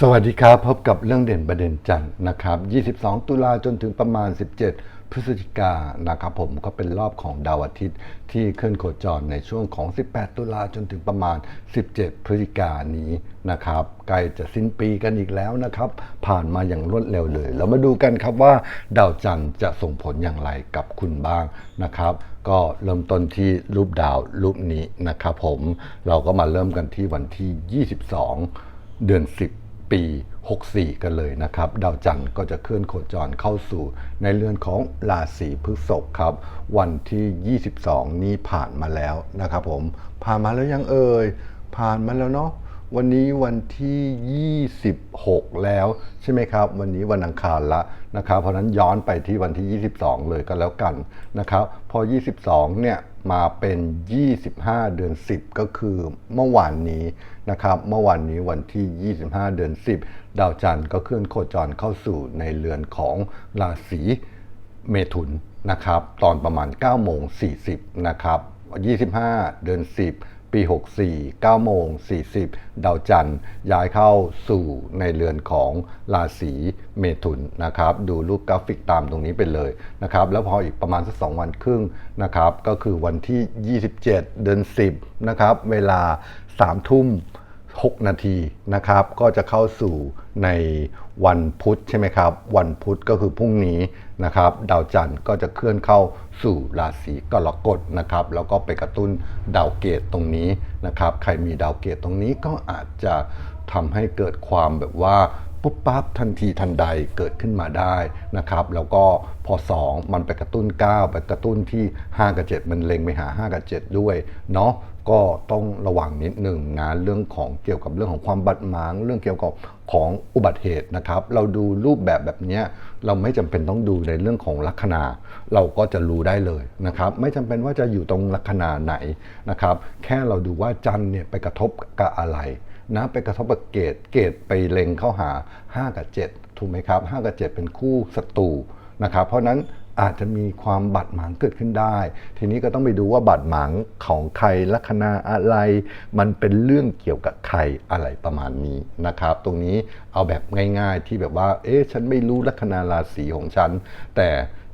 สวัสดีครับ พบกับเรื่องเด่นประเด็นจันทร์นะครับ 22 ตุลาจนถึงประมาณ 17 พฤศจิกายนะครับผมก็เป็นรอบของดาวอาทิตย์ที่เคลื่อนโคจรในช่วงของ 18 ตุลาจนถึงประมาณ 17 พฤศจิกานนี้นะครับใกล้จะสิ้นปีกันอีกแล้วนะครับ ผ่านมาอย่างรวดเร็วเลย เรามาดูกันครับว่าดาวจันทร์จะส่งผลอย่างไรกับคุณบ้างนะครับ ก็เริ่มต้นที่รูปดาวรูปนี้นะครับผมเราก็มาเริ่มกันที่วันที่ 22 เดือน 10 ปี 64 กันเลยนะครับ ดาวจันทร์ก็จะเคลื่อนโคจรเข้าสู่ในเรือนของราศีพฤษภครับ วันที่ 22 นี้ผ่านมาแล้วนะครับผม ผ่านมาแล้วยังเอ่ย ผ่านมาแล้วเนาะวันนี้วันที่ 26 แล้วใช่ไหมครับ วันนี้วันอังคารละนะครับ เพราะนั้นย้อนไปที่วันที่ 22 เลยก็แล้วกันนะครับ พอ 22 เนี่ย มาเป็น 25 เดือน 10 ก็คือเมื่อวานนี้นะครับเมื่อวานนี้วันที่ 25 เดือน 10 ดาวจันทร์ก็เคลื่อนโคจรเข้าสู่ในเรือนของราศีเมถุนนะครับ ตอนประมาณ9โมง40นะครับ25 เดือน 10 ปี 64 9โมง40 ดาวจันทร์ย้ายเข้าสู่ในเรือนของราศีเมถุนนะครับ ดูรูปกราฟิกตามตรงนี้ไปเลยนะครับ แล้วพออีกประมาณสัก2วันครึ่งนะครับ ก็คือวันที่ 27 เดือน 10 นะครับ เวลา 3 ทุ่ม 6 นาทีนะครับ ก็จะเข้าสู่ในวันพุธใช่ไหมครับ วันพุธก็คือพรุ่งนี้นะครับ ดาวจันทร์ก็จะเคลื่อนเข้าสู่ราศีกรกฎนะครับ แล้วก็ไปกระตุ้นดาวเกตตรงนี้นะครับ ใครมีดาวเกตตรงนี้ก็อาจจะทำให้เกิดความแบบว่าปุ๊บปั๊บทันทีทันใดเกิดขึ้นมาได้นะครับ แล้วก็พอ 2 มันไปกระตุ้น 9 ไปกระตุ้นที่ 5 กับ 7 มันเล็งไปหา 5 กับ 7 ด้วยเนาะ ก็ต้องระวังนิดหนึ่งนะเรื่องของเกี่ยวกับเรื่องของความบาดหมาง เรื่องเกี่ยวกับของอุบัติเหตุนะครับ เราดูรูปแบบแบบนี้เราไม่จำเป็นต้องดูในเรื่องของลัคนา เราก็จะรู้ได้เลยนะครับ ไม่จำเป็นว่าจะอยู่ตรงลัคนาไหนนะครับ แค่เราดูว่าจันเนี่ยไปกระทบกับอะไรนะไปกระทบกับเกตเกตไปเล็งเข้าหา 5 กับ 7 ถูกไหมครับ 5 กับ 7 เป็นคู่ศัตรูนะครับ เพราะนั้น อาจจะมีความบาดหมางเกิดขึ้นได้ ทีนี้ก็ต้องไปดูว่าบาดหมางของใครลัคนาอะไร มันเป็นเรื่องเกี่ยวกับใครอะไรประมาณนี้นะครับ ตรงนี้เอาแบบง่ายๆที่แบบว่า เอ๊ะฉันไม่รู้ลัคนาราศีของฉัน แต่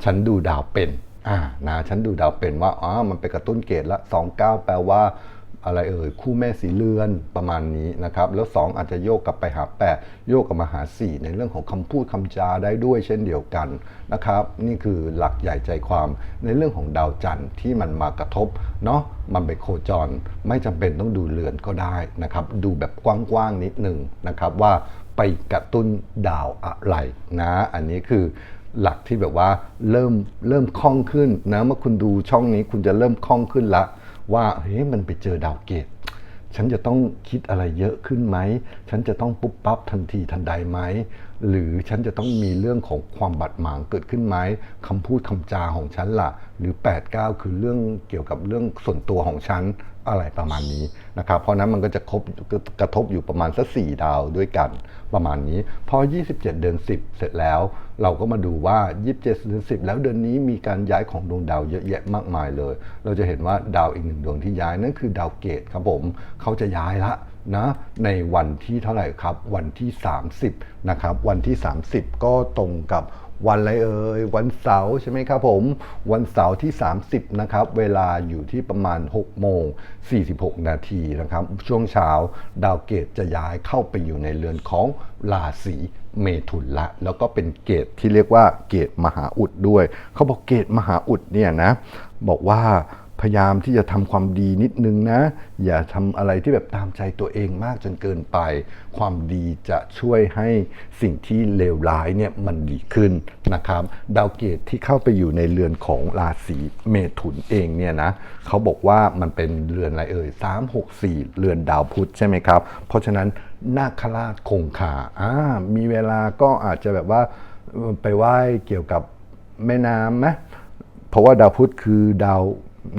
ฉันดูดาวเป็นอ่านะฉันดูดาวเป็นว่าอ๋อมันไปกระตุ้นเกตละ 29 แปลว่า อะไรเอ่ยคู่แม่สีเลือนประมาณนี้นะครับแล้ว 2 อาจจะโยกกลับไปหา 8 โยกกลับมาหา 4 ในเรื่องของคำพูดคำจาได้ด้วยเช่นเดียวกันนะครับนี่คือหลักใหญ่ใจความในเรื่องของดาวจันทร์ที่มันมากระทบเนาะมันไปโคจร ไม่จำเป็นต้องดูเรือนก็ได้นะครับดูแบบกว้างๆนิดหนึ่งนะครับว่าไปกระตุ้นดาวอะไรนะ อันนี้คือหลักที่แบบว่าเริ่มเริ่มคล่องขึ้นนะเมื่อคุณดูช่องนี้คุณจะเริ่มคล่องขึ้นละ ว่าเฮ้ยมันไปเจอดาวเกตฉันจะต้องคิดอะไรเยอะขึ้นไหม ฉันจะต้องปุ๊บปั๊บทันทีทันใดไหม หรือฉันจะต้องมีเรื่องของความบาดหมางเกิดขึ้นไหมคำพูดคำจาของฉันล่ะ หรือ8 9คือเรื่องเกี่ยวกับเรื่องส่วนตัวของฉัน อะไรประมาณนี้นะครับ เพราะนั้นมันก็จะครบกระทบอยู่ประมาณสักสี่ดาวด้วยกันประมาณนี้ พอ 27 เดือน 10 เสร็จแล้ว เราก็มาดูว่า 27 เดือน10 แล้วเดือนนี้มีการย้ายของดวงดาวเยอะแยะมากมายเลย เราจะเห็นว่าดาวอีกหนึ่งดวงที่ย้ายนั่นคือดาวเกตครับผมเขาจะย้ายละนะในวันที่เท่าไหร่ครับ วันที่ 30 นะครับ วันที่ 30 ก็ตรงกับ วันอะไรเอ่ยวันเสาร์ใช่ไหมครับผม วันเสาร์ที่ 30 นะครับ เวลาอยู่ที่ประมาณ 6 โมง 46 นาทีนะครับ ช่วงเช้าดาวเกตจะย้ายเข้าไปอยู่ในเรือนของราศีเมถุนละ แล้วก็เป็นเกตที่เรียกว่าเกตมหาอุดด้วย เขาบอกเกตมหาอุดเนี่ยนะ บอกว่า พยายามที่จะทำความดีนิดนึงนะ อย่าทำอะไรที่แบบตามใจตัวเองมากจนเกินไป ความดีจะช่วยให้สิ่งที่เลวร้ายเนี่ยมันดีขึ้นนะครับ ดาวเกตที่เข้าไปอยู่ในเรือนของราศีเมถุนเองเนี่ยนะเขาบอกว่ามันเป็นเรือนอะไรเอ่ย3 6 4เรือนดาวพุธใช่ไหมครับ เพราะฉะนั้นนาคราชคงคาอ่ามีเวลาก็อาจจะแบบว่าไปไหว้เกี่ยวกับแม่น้ำไหมเพราะว่าดาวพุธคือดาว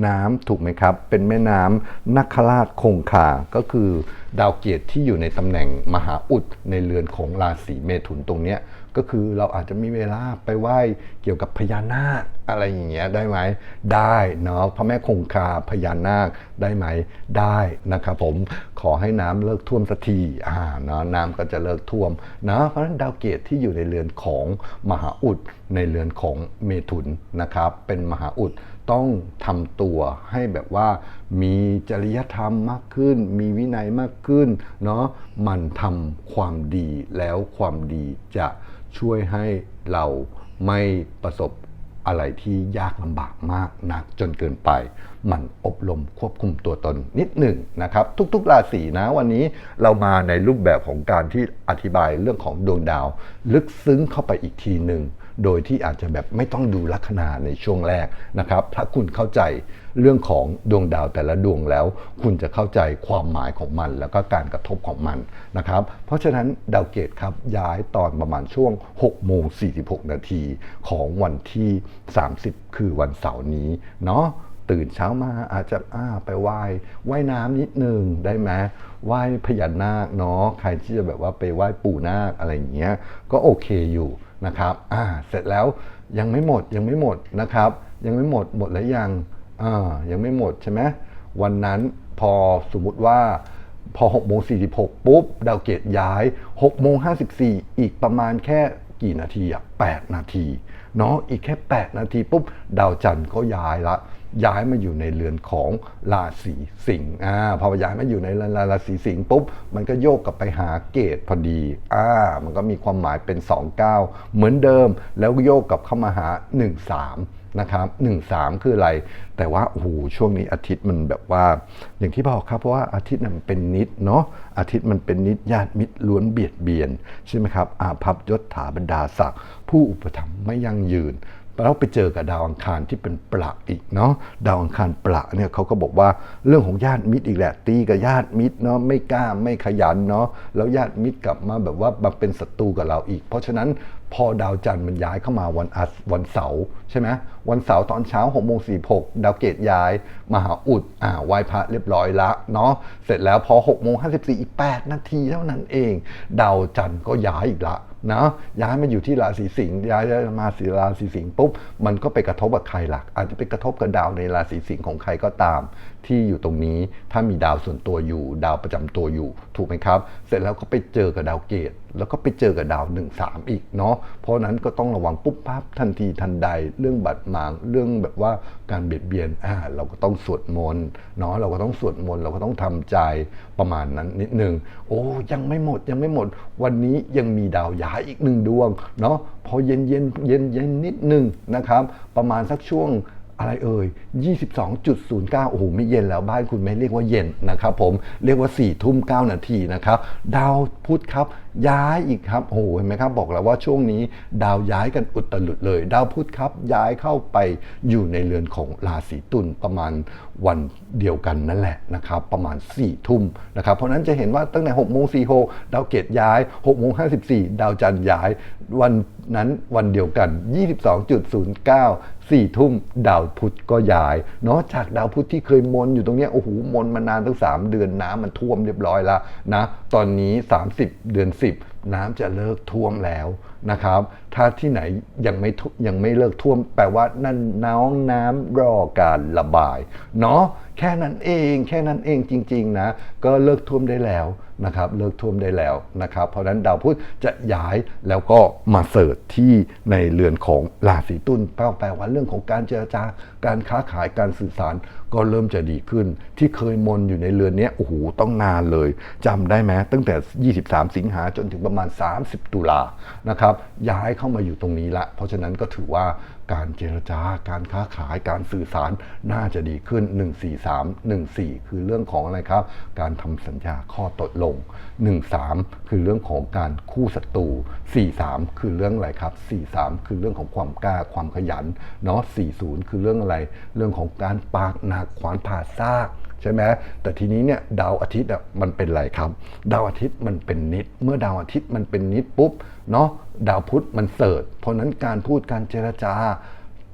น้ำถูกไหมครับ เป็นแม่น้ำนักราชคงคา ก็คือดาวเกียรติที่อยู่ในตำแหน่งมหาอุดในเรือนของราศีเมถุนตรงเนี้ยก็คือเราอาจจะมีเวลาไปไหว้เกี่ยวกับพญานาคอะไรอย่างเงี้ยได้ไหมได้เนาะพระแม่คงคาพญานาคได้ไหมได้นะครับผมขอให้น้ำเลิกท่วมสักทีอ่าเนาะน้ำก็จะเลิกท่วมนะเพราะฉะนั้นดาวเกตที่อยู่ในเรือนของมหาอุดในเรือนของเมถุนนะครับเป็นมหาอุด ต้องทำตัวให้แบบว่ามีจริยธรรมมากขึ้น มีวินัยมากขึ้นเนาะมันทำความดีแล้วความดีจะช่วยให้เราไม่ประสบอะไรที่ยากลำบากมากนักจนเกินไป มันอบรมควบคุมตัวตนนิดหนึ่งนะครับ ทุกๆราศีนะวันนี้เรามาในรูปแบบของการที่อธิบายเรื่องของดวงดาว ลึกซึ้งเข้าไปอีกทีหนึ่ง โดยที่อาจจะแบบไม่ต้องดูลัคนาในช่วงแรกนะครับ ถ้าคุณเข้าใจเรื่องของดวงดาวแต่ละดวงแล้ว คุณจะเข้าใจความหมายของมัน แล้วก็การกระทบของมันนะครับ เพราะฉะนั้นดาวเกตครับย้ายตอนประมาณช่วง6โมง46 นาทีของวันที่ 30 คือวันเสาร์นี้เนาะ ตื่นเช้ามาอาจจะอ่าไปไหว้ว่ายน้ำนิดนึงได้ไหมไหว้พญานาคเนาะใครที่จะแบบว่าไปไหว้ปู่นาคอะไรอย่างเงี้ยก็โอเคอยู่นะครับอ่าเสร็จแล้วยังไม่หมดยังไม่หมดนะครับ ยังไม่หมดหมดแล้วยังอ่ายังไม่หมดใช่ไหมวันนั้นพอสมมุติว่าพอ6โมง46 ปุ๊บ ดาวเกตย้าย6โมง54 อีกประมาณแค่กี่นาทีอะ8นาที เนาะอีกแค่ 8 นาทีปุ๊บ ดาวจันทร์ก็ย้ายละ ย้ายมาอยู่ในเรือนของราศีสิงห์อ่าพอย้ายมาอยู่ในเรือนราศีสิงห์ปุ๊บมันก็โยกกลับไปหาเกตพอดีอ่ามันก็มีความหมายเป็น 29 เหมือนเดิมแล้วโยกกลับเข้ามาหา 13นะครับ1 3คืออะไร แต่ว่าโอ้โหช่วงนี้อาทิตย์มันแบบว่า อย่างที่บอกครับเพราะว่าอาทิตย์มันเป็นนิดเนาะอาทิตย์มันเป็นนิดญาติมิตรล้วนเบียดเบียนใช่ไหมครับอาภัพยศถาบรรดาศักดิ์ผู้อุปถัมภ์ไม่ยั่งยืน แล้วไปเจอกับดาวอังคารที่เป็นประอีกเนาะดาวอังคารประเนี่ยเขาก็บอกว่าเรื่องของญาติมิตรอีกแหละตีกับญาติมิตรเนาะไม่กล้าไม่ขยันเนาะแล้วญาติมิตรกลับมาแบบว่ามาเป็นศัตรูกับเราอีก เพราะฉะนั้นพอดาวจันทร์มันย้ายเข้ามาวันอาวันเสาร์ใช่ไหมวันเสาร์ตอนเช้า6โมง46ดาวเกตย้าย มหาอุดอ่าไหว้พระเรียบร้อยละเนาะเสร็จแล้วพอ6โมง54อีก8นาทีเท่านั้นเอง ดาวจันทร์ก็ย้ายอีกละ นะย้ายมาอยู่ที่ราศีสิงห์ย้ายมาสีราศีสิงห์ปุ๊บมันก็ไปกระทบกับใครหลัก อาจจะไปกระทบกับดาวในราศีสิงห์ของใครก็ตาม ที่อยู่ตรงนี้ ถ้ามีดาวส่วนตัวอยู่ ดาวประจำตัวอยู่ ถูกไหมครับ เสร็จแล้วก็ไปเจอกับดาวเกตแล้วก็ไปเจอกับดาว 1 3 อีกเนาะ เพราะนั้นก็ต้องระวังปุ๊บปั๊บทันทีทันใด เรื่องบัดหมาง เรื่องแบบว่าการเบียดเบียนอ่าเราก็ต้องสวดมนต์เนาะ เราก็ต้องสวดมนต์ เราก็ต้องทำใจประมาณนั้นนิดนึง โอ้ยังไม่หมดยังไม่หมด วันนี้ยังมีดาวย้ายอีกหนึ่งดวงเนาะ พอเย็นเย็นเย็นเย็นนิดนึงนะครับ ประมาณสักช่วง อะไรเอ่ย 22.09 โอ้โห ไม่เย็นแล้วบ้านคุณไม่เรียกว่าเย็นนะครับผม เรียกว่า4ทุ่ม9นาทีนะครับ ดาวพุธครับ ย้ายอีกครับโอ้โหเห็นไหมครับบอกแล้วว่าช่วงนี้ดาวย้ายกันอุตลุดเลย ดาวพุธครับย้ายเข้าไปอยู่ในเรือนของราศีตุลประมาณวันเดียวกันนั่นแหละนะครับประมาณ4ทุ่มนะครับเพราะนั้นจะเห็นว่าตั้งแต่6โมง46ดาวเกตย้าย6โมง54ดาวจันทร์ย้ายวันนั้นวันเดียวกัน 22.09สี่ทุ่มดาวพุธก็ย้ายเนาะจากดาวพุธที่เคยมนอยู่ตรงเนี้ยโอ้โหมนมานานตั้ง 3 เดือนน้ำมันท่วมเรียบร้อยแล้วนะตอนนี้ 30 เดือน10 น้ำจะเลิกท่วมแล้วนะครับ ถ้าที่ไหนยังไม่ยังไม่เลิกท่วม แปลว่านั่นน้องน้ำรอการระบายเนาะแค่นั้นเองแค่นั้นเองจริง ๆ นะ ก็เลิกท่วมได้แล้วนะครับ เลิกท่วมได้แล้วนะครับ เพราะนั้นดาวพุธจะย้ายแล้วก็มาเสิร์ชที่ในเรือนของราศีตุลแปลแปลว่าเรื่องของการเจรจาการค้าขายการสื่อสารก็เริ่มจะดีขึ้น ที่เคยมนอยู่ในเรือนนี้โอ้โหต้องนานเลยจำได้ไหมตั้งแต่ 23 สิงหาจนถึงประมาณ 30 ตุลานะครับย้ายเข้ามาอยู่ตรงนี้ละ เพราะฉะนั้นก็ถือว่าการเจรจาการค้าขายการสื่อสารน่าจะดีขึ้น 143 14 คือเรื่องของอะไรครับ การทำสัญญาข้อตกลง 13 คือเรื่องของการคู่ศัตรู 43 คือเรื่องอะไรครับ 43 คือเรื่องของความกล้าความขยันเนาะ40 คือเรื่องอะไร เรื่องของการปากหนักขวานผ่าซาก ใช่ไหมแต่ทีนี้เนี่ยดาวอาทิตย์อะมันเป็นอะไรครับ ดาวอาทิตย์มันเป็นนิด เมื่อดาวอาทิตย์มันเป็นนิดปุ๊บเนาะดาวพุธมันเสิร์ชเพราะนั้นการพูดการเจรจา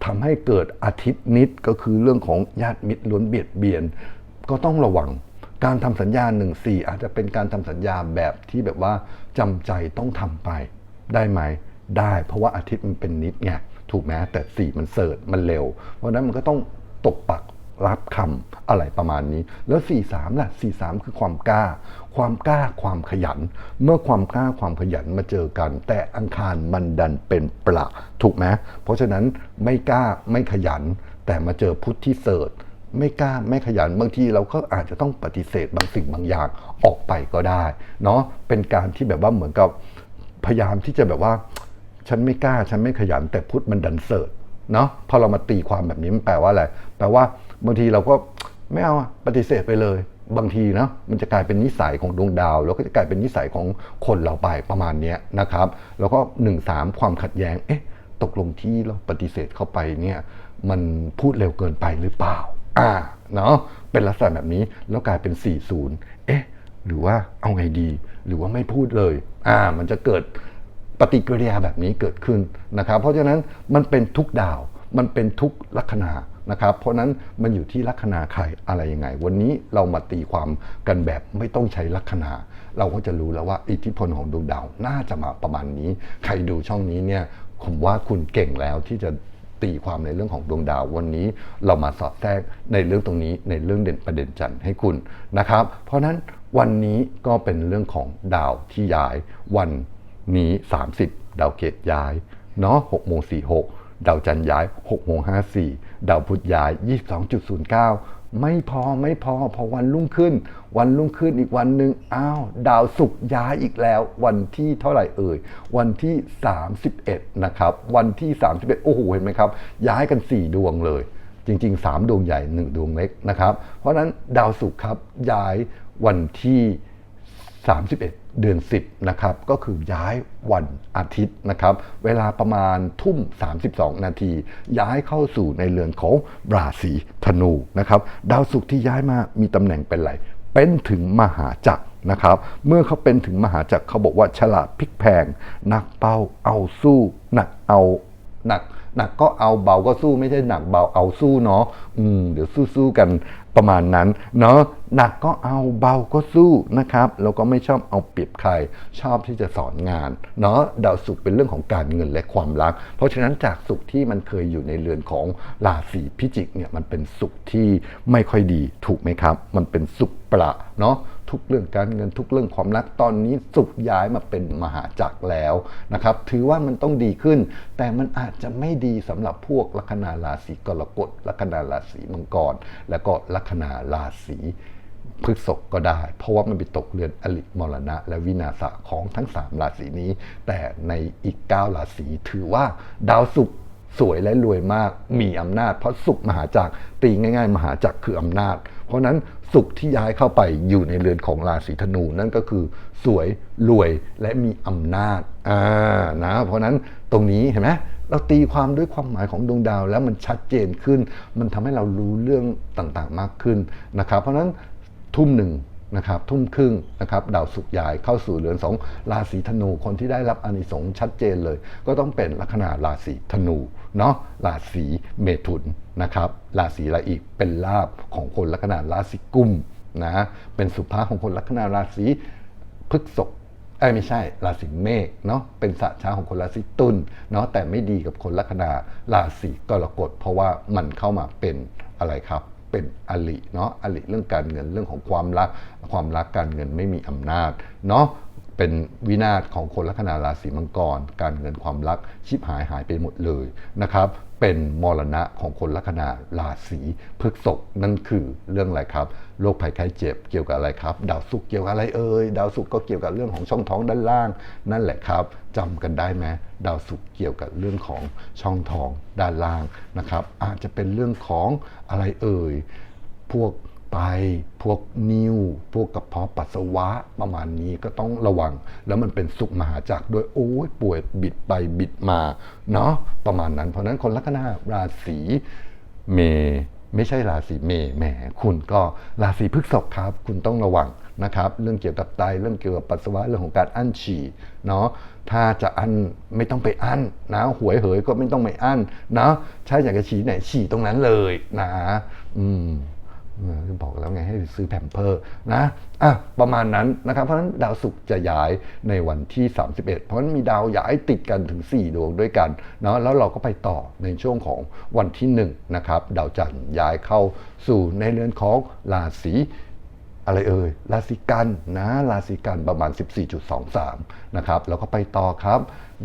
ทำให้เกิดอาทิตย์นิดก็คือเรื่องของญาติมิตรล้วนเบียดเบียน ก็ต้องระวังการทำสัญญาหนึ่งสี่อาจจะเป็นการทำสัญญาแบบที่แบบว่าจำใจต้องทำไปได้ไหมได้เพราะว่าอาทิตย์มันเป็นนิดไงถูกไหมแต่สี่มันเสิร์ชมันเร็ว เพราะนั้นมันก็ต้องตกปัก รับคำอะไรประมาณนี้ แล้ว4ี่สามล่ะสี่สามคือความกล้า ความกล้าความขยัน เมื่อความกล้าความขยันมาเจอกัน แต่อังคารมันดันเป็นประถูกไหมเพราะฉะนั้นไม่กล้าไม่ขยัน แต่มาเจอพุทธที่เสิร์ชไม่กล้าไม่ขยันบางทีเราก็อาจจะต้องปฏิเสธบางสิ่งบางอย่างออกไปก็ได้เนาะเป็นการที่แบบว่าเหมือนกับพยายามที่จะแบบว่า ฉันไม่กล้าฉันไม่ขยันแต่พุทธมันดันเสิร์ชเนาะพอเรามาตีความแบบนี้มันแปลว่าอะไรแปลว่า บางทีเราก็ไม่เอาปฏิเสธไปเลย บางทีนะมันจะกลายเป็นนิสัยของดวงดาว แล้วก็จะกลายเป็นนิสัยของคนเราไปประมาณนี้นะครับ แล้วก็หนึ่งสามความขัดแย้งเอ๊ะตกลงที่เราปฏิเสธเข้าไปเนี่ยมันพูดเร็วเกินไปหรือเปล่าอ่าเนาะเป็นลักษณะแบบนี้แล้วกลายเป็น 40 เอ๊ะ หรือว่าเอาไงดี หรือว่าไม่พูดเลย อ่า มันจะเกิดปฏิกิริยาแบบนี้เกิดขึ้นนะครับ เพราะฉะนั้นมันเป็นทุกดาว มันเป็นทุกลัคนา นะครับ เพราะนั้นมันอยู่ที่ลัคนาใครอะไรยังไง วันนี้เรามาตีความกันแบบไม่ต้องใช้ลัคนา เราก็จะรู้แล้วว่าอิทธิพลของดวงดาวน่าจะมาประมาณนี้ ใครดูช่องนี้เนี่ยผมว่าคุณเก่งแล้วที่จะตีความในเรื่องของดวงดาววันนี้เรามาสอดแทรกในเรื่องตรงนี้ในเรื่องเด่นประเด็นจันทร์ให้คุณนะครับ เพราะฉะนั้นวันนี้ก็เป็นเรื่องของดาวที่ย้ายวันนี้ 30 ดาวเกตย้ายเนาะ6โมง46 ดาวจันทร์ย้าย6โมง54ดาวพุธย้าย 22.09 ไม่พอไม่พอพอวันรุ่งขึ้น วันรุ่งขึ้นอีกวันหนึ่งอ้าว ดาวศุกร์ย้ายอีกแล้ว วันที่เท่าไหร่เอ่ย วันที่ 31 นะครับ วันที่ 31 โอ้โห เห็นไหมครับ ย้ายกัน 4 ดวงเลย จริง ๆ 3 ดวงใหญ่ 1 ดวงเล็กนะครับ เพราะฉะนั้นดาวศุกร์ครับย้ายวันที่ 31 เดือน 10 นะครับ ก็คือย้ายวันอาทิตย์นะครับ เวลาประมาณทุ่ม 32 นาที ย้ายเข้าสู่ในเรือนของราศีธนูนะครับ ดาวศุกร์ที่ย้ายมามีตำแหน่งเป็นไร เป็นถึงมหาจักรนะครับ เมื่อเขาเป็นถึงมหาจักรเขาบอกว่าฉลาดพลิกแพงหนักเป้าเอาสู้หนักเอาหนักหนักก็เอาเบาก็สู้ไม่ใช่หนักเบาเอาสู้เนาะอืมเดี๋ยวสู้ๆกัน ประมาณนั้นเนาะหนักก็เอาเบาก็สู้นะครับแล้วก็ไม่ชอบเอาเปรียบใคร ชอบที่จะสอนงานเนาะดาวศุกร์เป็นเรื่องของการเงินและความรัก เพราะฉะนั้นจากศุกร์ที่มันเคยอยู่ในเรือนของราศีพิจิกเนี่ยมันเป็นศุกร์ที่ไม่ค่อยดีถูกไหมครับ มันเป็นศุกร์ประเนาะ ทุกเรื่องการเงินทุกเรื่องความรักตอนนี้สุขย้ายมาเป็นมหาจักรแล้วนะครับ ถือว่ามันต้องดีขึ้น แต่มันอาจจะไม่ดีสำหรับพวกลัคนาราศีกรกฎลัคนาราศีมังกร แล้วก็ลัคนาราศีพฤษภก็ได้ เพราะว่ามันไปตกเรือนอลิมรณะ และวินาศของทั้ง 3 ราศีนี้ แต่ในอีก 9 ราศีถือว่าดาวศุกร์สวยและรวยมากมีอำนาจ เพราะสุขมหาจักรตีง่าย ๆ มหาจักรคืออำนาจ เพราะนั้น สุขที่ย้ายเข้าไปอยู่ในเรือนของราศีธนูนั่นก็คือสวยรวยและมีอำนาจอ่านะเพราะนั้นตรงนี้เห็นไหมเราตีความด้วยความหมายของดวงดาวแล้วมันชัดเจนขึ้น มันทำให้เรารู้เรื่องต่างๆมากขึ้นนะครับ เพราะฉะนั้นทุ่มหนึ่งนะครับทุ่มครึ่งนะครับดาวสุกย้ายเข้าสู่เรือนสองราศีธนูคนที่ได้รับอานิสงส์ชัดเจนเลย ก็ต้องเป็นลัคนาราศีธนู เนาะราศีเมถุนนะครับราศีละไรอีกเป็นลาบของคนลัคนาราศีกุมนะเป็นสุภาพของคนลัคนาราศีพฤกษภเอ้ไม่ใช่ราศีเมษเนาะเป็นสะช้าของคนราศีตุลเนาะแต่ไม่ดีกับคนลัคนาราศีกรกฎเพราะว่ามันเข้ามาเป็นอะไรครับเป็นอลิเนาะอลิเรื่องการเงินเรื่องของความรัก ความรักการเงินไม่มีอำนาจเนาะ เป็นวินาศของคนลัคนาราศีมังกร การเงินความรักชิบหายหายไปหมดเลยนะครับ เป็นมรณะของคนลัคนาราศีพฤษภนั่นคือเรื่องอะไรครับโรคภัยไข้เจ็บเกี่ยวกับอะไรครับ ดาวศุกร์เกี่ยวกับอะไรเอ่ยดาวศุกร์ก็เกี่ยวกับเรื่องของช่องท้องด้านล่าง นั่นแหละครับจำกันได้ไหมดาวศุกร์เกี่ยวกับเรื่องของช่องท้องด้านล่างนะครับ อาจจะเป็นเรื่องของอะไรเอ่ยพวก ไตพวกนิ้ว พวกกระเพาะปัสสาวะประมาณนี้ก็ต้องระวัง แล้วมันเป็นสุขมหาจักรด้วยโอ้ยป่วยบิดไปบิดมาเนาะประมาณนั้น เพราะนั้นคนลัคนาราศีเมษไม่ใช่ราศีเมษแหมคุณก็ราศีพฤษภครับ คุณต้องระวังนะครับ เรื่องเกี่ยวกับไตเรื่องเกี่ยวกับปัสสาวะเรื่องของการอั้นฉี่เนาะถ้าจะอั้นไม่ต้องไปอั้นนะหวยเหยก็ไม่ต้องไปอั้นเนาะถ้าอยากจะฉี่ไหนฉี่ตรงนั้นเลยนะ อืม บอกแล้วไงให้ซื้อแผ่นเพอร์นะอะประมาณนั้นนะครับ เพราะฉะนั้นดาวศุกร์จะย้ายในวันที่ 31 เพราะฉะนั้นมีดาวย้ายติดกันถึง 4 ดวงด้วยกันเนาะแล้วเราก็ไปต่อในช่วงของวันที่1นะครับดาวจันทร์ย้ายเข้าสู่ในเรือนของราศี อะไรเอ่ยราศีกันนะราศีกันประมาณ 14.23 นะครับ แล้วก็ไปต่อครับ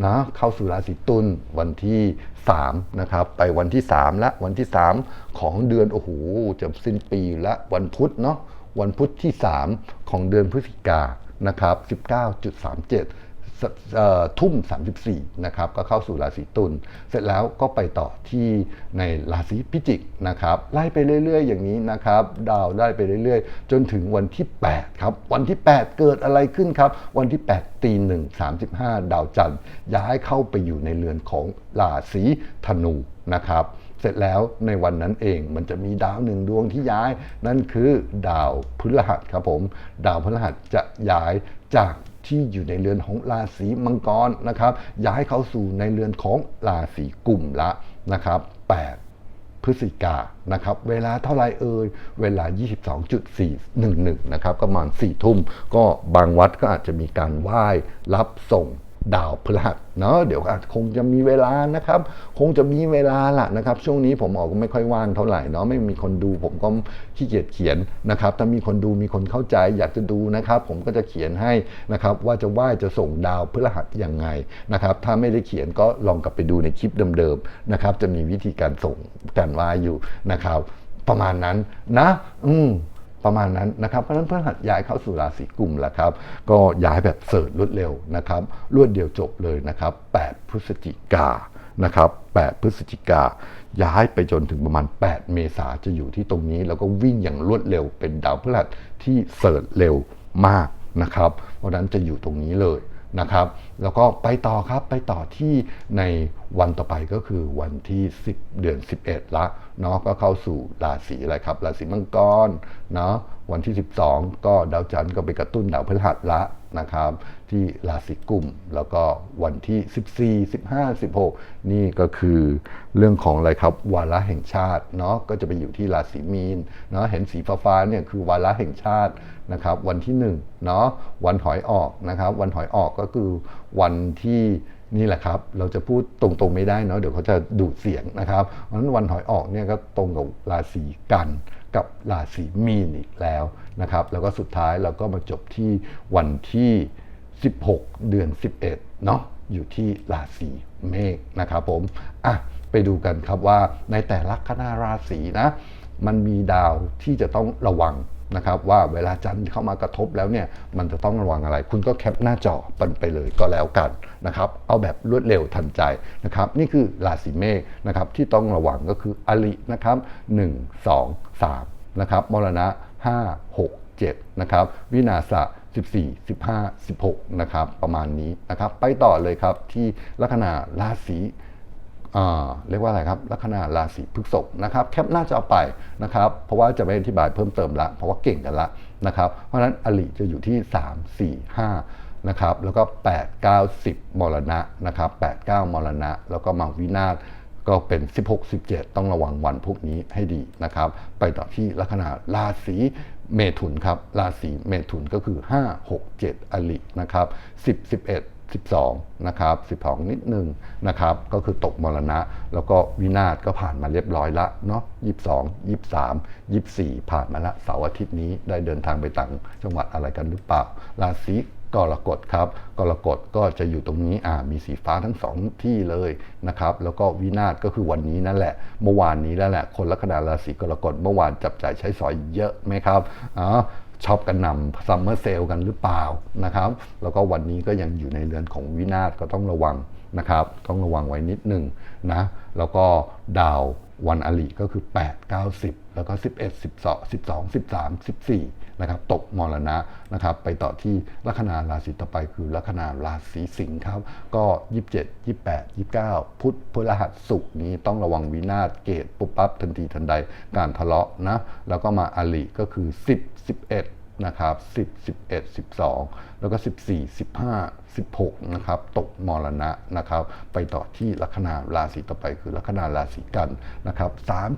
นะเข้าสู่ราศีตุลวันที่3นะครับไปวันที่ 3 และวันที่ 3 ของเดือนโอ้โหจะสิ้นปีและวันพุธเนาะวันพุธที่ 3 ของเดือนพฤศจิกานะครับ 19.37 ทุ่ม 34 นะครับ ก็เข้าสู่ราศีตุล เสร็จแล้วก็ไปต่อที่ในราศีพิจิกนะครับ ไล่ไปเรื่อย ๆ อย่างนี้นะครับ ดาวได้ไปเรื่อย ๆ จนถึงวันที่ 8 ครับ วันที่ 8 เกิดอะไรขึ้นครับ วันที่ 8 ตีหนึ่ง35ดาวจันทร์ย้ายเข้าไปอยู่ในเรือนของราศีธนูนะครับเสร็จแล้วในวันนั้นเองมันจะมีดาวหนึ่งดวงที่ย้าย นั่นคือดาวพฤหัสครับผม ดาวพฤหัสจะย้ายจาก ที่อยู่ในเรือนของราศีมังกรนะครับย้ายเข้าสู่ในเรือนของราศีกลุ่มละนะครับ 8 พฤศจิกานะครับเวลาเท่าไรเอ่ยเวลา 22.411 นะครับก็ประมาณ4ทุ่มก็บางวัดก็อาจจะมีการไหว้รับส่ง ดาวพฤหัสเนาะเดี๋ยวคงจะมีเวลานะครับ คงจะมีเวลาละนะครับ ช่วงนี้ผมออกก็ไม่ค่อยว่างเท่าไหร่เนาะไม่มีคนดูผมก็ขี้เกียจเขียนนะครับ ถ้ามีคนดูมีคนเข้าใจอยากจะดูนะครับ ผมก็จะเขียนให้นะครับว่าจะไหว้จะส่งดาวพฤหัสยังไงนะครับถ้าไม่ได้เขียนก็ลองกลับไปดูในคลิปเดิมๆนะครับ จะมีวิธีการส่งการไหว้อยู่นะครับ ประมาณนั้นนะ อืม ประมาณนั้นนะครับ เพราะฉะนั้นพฤหัสย้ายเข้าสู่ราศีกุมแล้วครับ ก็ย้ายแบบเสิร์ชรวดเร็วนะครับ รวดเดียวจบเลยนะครับ 8 พฤศจิกานะครับ 8 พฤศจิกา ย้ายไปจนถึงประมาณ 8 เมษาจะอยู่ที่ตรงนี้ แล้วก็วิ่งอย่างรวดเร็ว เป็นดาวพฤหัสที่เสิร์ชเร็วมากนะครับ เพราะฉะนั้นจะอยู่ตรงนี้เลยนะครับ แล้วก็ไปต่อครับ ไปต่อที่ในวันต่อไปก็คือวันที่ 10 เดือน 11 ละ เนาะก็เข้าสู่ราศีอะไรครับ ราศีมังกรเนาะวันที่ 12 ก็ดาวจันทร์ก็ไปกระตุ้นดาวพฤหัสละนะครับ ที่ราศีกุมแล้วก็วันที่ 14 15 16 นี่ก็คือเรื่องของอะไรครับวาระแห่งชาติเนาะก็จะไปอยู่ที่ราศีมีนเนาะเห็นสีฟ้าเนี่ยคือวาระแห่งชาตินะครับ วันที่1เนาะวันหอยออกนะครับ วันหอยออกก็คือวันที่ นี่แหละครับ เราจะพูดตรงๆไม่ได้เนาะเดี๋ยวเขาจะดูดเสียงนะครับเพราะฉะนั้นวันหอยออกเนี่ยก็ตรงกับราศีกันกับราศีมีนอีกแล้วนะครับแล้วก็สุดท้ายเราก็มาจบที่วันที่ 16 เดือน 11เนาะอยู่ที่ราศีเมษนะครับผมอะไปดูกันครับว่าในแต่ละคณะราศีนะมันมีดาวที่จะต้องระวัง นะครับว่าเวลาจันทร์เข้ามากระทบแล้วเนี่ยมันจะต้องระวังอะไร คุณก็แคปหน้าจอปันไปเลยก็แล้วกันนะครับเอาแบบรวดเร็วทันใจนะครับนี่คือราศีเมษนะครับที่ต้องระวังก็คืออลินะครับ 1 2 3นะครับมรณะ 5 6 7นะครับวินาศ14 15 16นะครับประมาณนี้นะครับไปต่อเลยครับที่ลัคนาราศี เรียกว่าอะไรครับลัคนาราศีพฤษภนะครับแคปหน้าจอไปนะครับเพราะว่าจะไม่อธิบายเพิ่มเติมละเพราะว่าเก่งกันละนะครับเพราะฉะนั้นอลิจะอยู่ที่ 3 4 5นะครับแล้วก็ 8 9 10 มรณะนะครับ8 9 มรณะ แล้วก็มาวินาศก็เป็น 16 17 ต้องระวังวันพวกนี้ให้ดีนะครับ ไปต่อที่ลัคนาราศีเมถุนครับ ราศีเมถุนก็คือ 5 6 7 อลินะครับ10 11 12 นะครับ 12 นิดนึงนะครับ ก็คือตกมรณะ แล้วก็วินาศก็ผ่านมาเรียบร้อยละเนาะ22 23 24 ผ่านมาละเสาร์อาทิตย์นี้ได้เดินทางไปต่างจังหวัดอะไรกันหรือเปล่า ราศีกรกฎครับกรกฎก็จะอยู่ตรงนี้อ่ามีสีฟ้าทั้งสองที่เลยนะครับแล้วก็วินาศก็คือวันนี้นั่นแหละ เมื่อวานนี้แล้วแหละ คนลัคนาราศีกรกฎเมื่อวานจับจ่ายใช้สอยเยอะไหมครับอ๋อ ชอบกันนำซัมเมอร์เซลกันหรือเปล่านะครับ แล้วก็วันนี้ก็ยังอยู่ในเรือนของวินาศก็ต้องระวังนะครับ ต้องระวังไว้นิดหนึ่งนะ แล้วก็ดาววันอลิก็คือ 8 9 10 แล้วก็ 11 12 12 13 14 นะครับตกมรณะนะครับไปต่อที่ลัคนาราศีต่อไปคือลัคนาราศีสิงห์ครับ ก็ 27 28 29 พุธพฤหัสศุกร์นี้ต้องระวังวินาศเกตปุ๊บปั๊บทันทีทันใดการทะเลาะนะแล้วก็มาอลิก็คือ 10 11นะครับ10 11 12 แล้วก็ 14 15 16 นะครับ ตกมรณะนะครับ ไปต่อที่ลัคนาราศีต่อไปคือลัคนาราศีกันนะครับ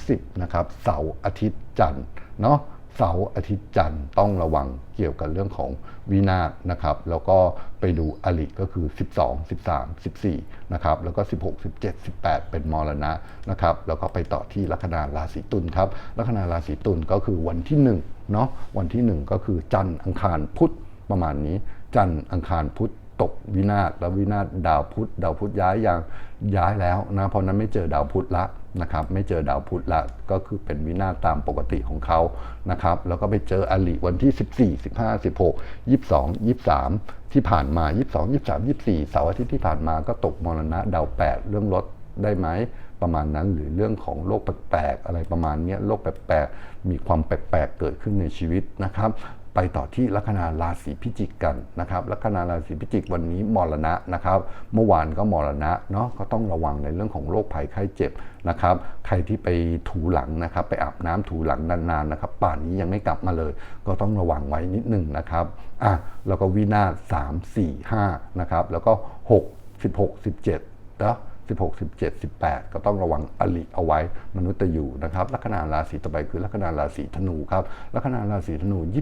30 นะครับ เสาร์อาทิตย์จันทร์เนาะ เสาร์อาทิตย์จันทร์ต้องระวังเกี่ยวกับเรื่องของวินาศนะครับ แล้วก็ไปดูอลิก็คือ 12 13 14นะครับแล้วก็ 16 17 18 เป็นมรณะนะครับแล้วก็ไปต่อที่ลัคนาราศีตุลครับลัคนาราศีตุลก็คือวันที่1เนาะวันที่ 1 ก็คือจันทร์อังคารพุธประมาณนี้ จันทร์อังคารพุธ ตกวินาศแล้ววินาศดาวพุธดาวพุธย้ายอย่างย้ายแล้วนะเพราะนั้นไม่เจอดาวพุธละนะครับไม่เจอดาวพุธละก็คือเป็นวินาศตามปกติของเขานะครับแล้วก็ไปเจออลิวันที่ 14 15 16 22 23 ที่ผ่านมา 22 23 24เสาร์อาทิตย์ที่ผ่านมาก็ตกมรณะดาว 8 เรื่องรถได้ไหมประมาณนั้นหรือเรื่องของโรคแปลกๆอะไรประมาณนี้โรคแปลกๆมีความแปลกๆเกิดขึ้นในชีวิตนะครับ ไปต่อที่ลัคนาราศีพิจิกกันนะครับลัคนาราศีพิจิกวันนี้มรณะนะครับเมื่อวานก็มรณะเนาะก็ต้องระวังในเรื่องของโรคภัยไข้เจ็บนะครับใครที่ไปถูหลังนะครับไปอาบน้ำถูหลังนานๆนะครับป่านนี้ยังไม่กลับมาเลย ก็ต้องระวังไว้นิดหนึ่งนะครับอะแล้วก็วินาศ3 4 5นะครับแล้วก็ 6 16 17นะ 16 17 18 ก็ต้องระวังอลิเอาไว้มนุษย์ตยูนะครับลัคนาราศีต่อไปคือลัคนาราศีธนูครับลัคนาราศีธนู 27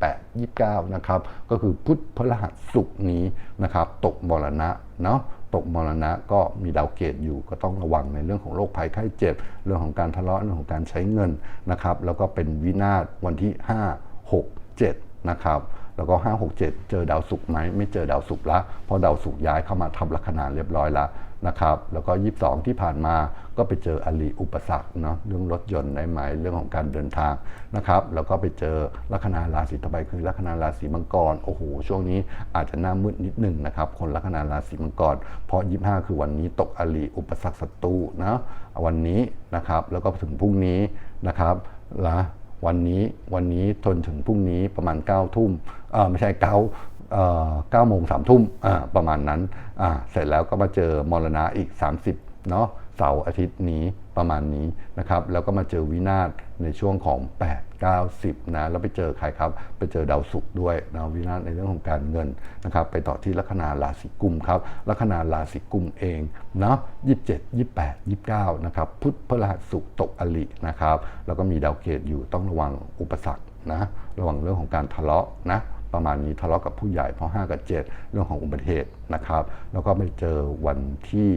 28 29 นะครับ ก็คือพุธพฤหัสศุกร์นี้นะครับ ตกมรณะเนาะตกมรณะก็มีดาวเกตอยู่ก็ต้องระวังในเรื่องของโรคภัยไข้เจ็บ เรื่องของการทะเลาะเรื่องของการใช้เงินนะครับ แล้วก็เป็นวินาศวันที่ 5 6 7 นะครับแล้วก็ 5 6 7 เจอดาวศุกร์ไหมไม่เจอดาวศุกร์ละเพราะดาวศุกร์ย้ายเข้ามาทับลัคนาเรียบร้อยล้ว นะครับแล้วก็ 22 ที่ผ่านมาก็ไปเจออลีอุปสรรคเนาะเรื่องรถยนต์ได้ไหมเรื่องของการเดินทางนะครับแล้วก็ไปเจอลัคนาราศีต่อไปคือลัคนาราศีมังกรโอ้โหช่วงนี้อาจจะหน้ามืดนิดหนึ่งนะครับคนลัคนาราศีมังกร เพราะ 25 คือวันนี้ตกอลีอุปสรรคศัตรูนะวันนี้นะครับแล้วก็ถึงพรุ่งนี้นะครับละวันนี้วันนี้ทนถึงพรุ่งนี้ประมาณ9ก้าทุ่มเออไม่ใช่เก้า เก้าโมงสามทุ่มประมาณนั้น เสร็จแล้วก็มาเจอมรณะอีก 30เนาะเสาร์อาทิตย์นี้ประมาณนี้นะครับ แล้วก็มาเจอวินาศในช่วงของ 8 9 10นะแล้วไปเจอใครครับ ไปเจอดาวศุกร์ด้วยนะวินาศในเรื่องของการเงินนะครับ ไปต่อที่ลัคนาราศีกุมครับลัคนาราศีกุมเองเนาะ27 28 29นะครับพุธพฤหัสศุกร์ตกอลินะครับ แล้วก็มีดาวเกตอยู่ต้องระวังอุปสรรคนะระวังเรื่องของการทะเลาะนะ ประมาณนี้ทะเลาะกับผู้ใหญ่เพราะ5กับ 7 เรื่องของอุบัติเหตุนะครับ แล้วก็ไปเจอวันที่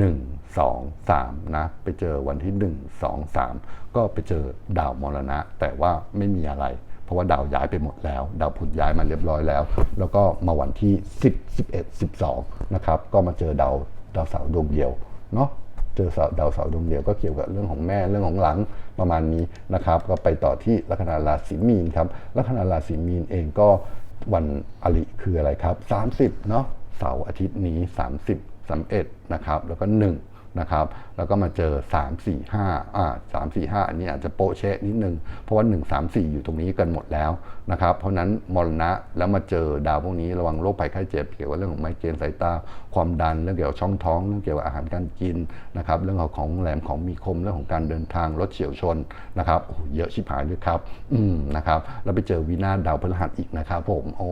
1 2 3 นะ ไปเจอวันที่ 1 2 3 ก็ไปเจอดาวมรณะ แต่ว่าไม่มีอะไร เพราะว่าดาวย้ายไปหมดแล้ว ดาวพุธย้ายมาเรียบร้อยแล้ว แล้วก็มาวันที่ 10 11 12 นะครับ ก็มาเจอดาวดาวเสาร์ดวงเดียวเนาะเจอดาวเสาร์ดวงเดียวก็เกี่ยวกับเรื่องของแม่เรื่องของหลังประมาณนี้นะครับ ก็ไปต่อที่ลัคนาราศีมีนครับลัคนาราศีมีนเองก็ วันอลิคืออะไรครับ 30เนาะเสาร์อาทิตย์นี้ 30 31นะครับ แล้วก็ 1 นะครับ แล้วก็มาเจอ 3 4 5อ่า3 4 5 อันนี้อาจจะโปะเชะนิดนึง เพราะว่า 1 3 4 อยู่ตรงนี้กันหมดแล้วนะครับ เพราะนั้นมรณะแล้วมาเจอดาวพวกนี้ระวังโรคภัยไข้เจ็บเกี่ยวกับเรื่องของไมเกรนสายตา ความดันเรื่องเกี่ยวกับช่องท้องเรื่องเกี่ยวกับอาหารการกินนะครับ เรื่องของของแหลมของมีคมเรื่องของการเดินทางรถเฉี่ยวชนนะครับโอ้เยอะชิบหายเลยครับ อืมนะครับแล้วไปเจอวินาดาวพฤหัสอีกนะครับผมโอ้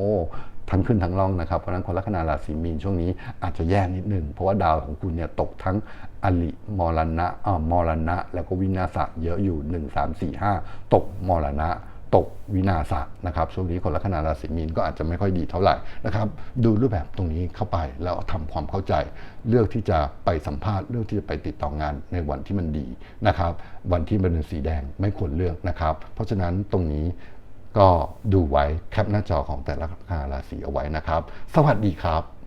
ทั้งขึ้นทั้งล่องนะครับ เพราะนั้นคนลัคนาราศีมีนช่วงนี้อาจจะแย่นิดหนึ่งเพราะว่าดาวของคุณเนี่ยตกทั้ง อลิมรณะอ่ามรณะ แล้วก็วินาศเยอะอยู่ 1 3 4 5 ตกมรณะ ตกวินาศนะครับช่วงนี้คนลัคนาราศีมีนก็อาจจะไม่ค่อยดีเท่าไหร่นะครับ ดูรูปแบบตรงนี้เข้าไปแล้วทำความเข้าใจ เลือกที่จะไปสัมภาษณ์เลือกที่จะไปติดต่องานในวันที่มันดีนะครับ วันที่มันเป็นสีแดงไม่ควรเลือกนะครับ เพราะฉะนั้นตรงนี้ก็ดูไว้แคปหน้าจอของแต่ละราศีเอาไว้นะครับ สวัสดีครับ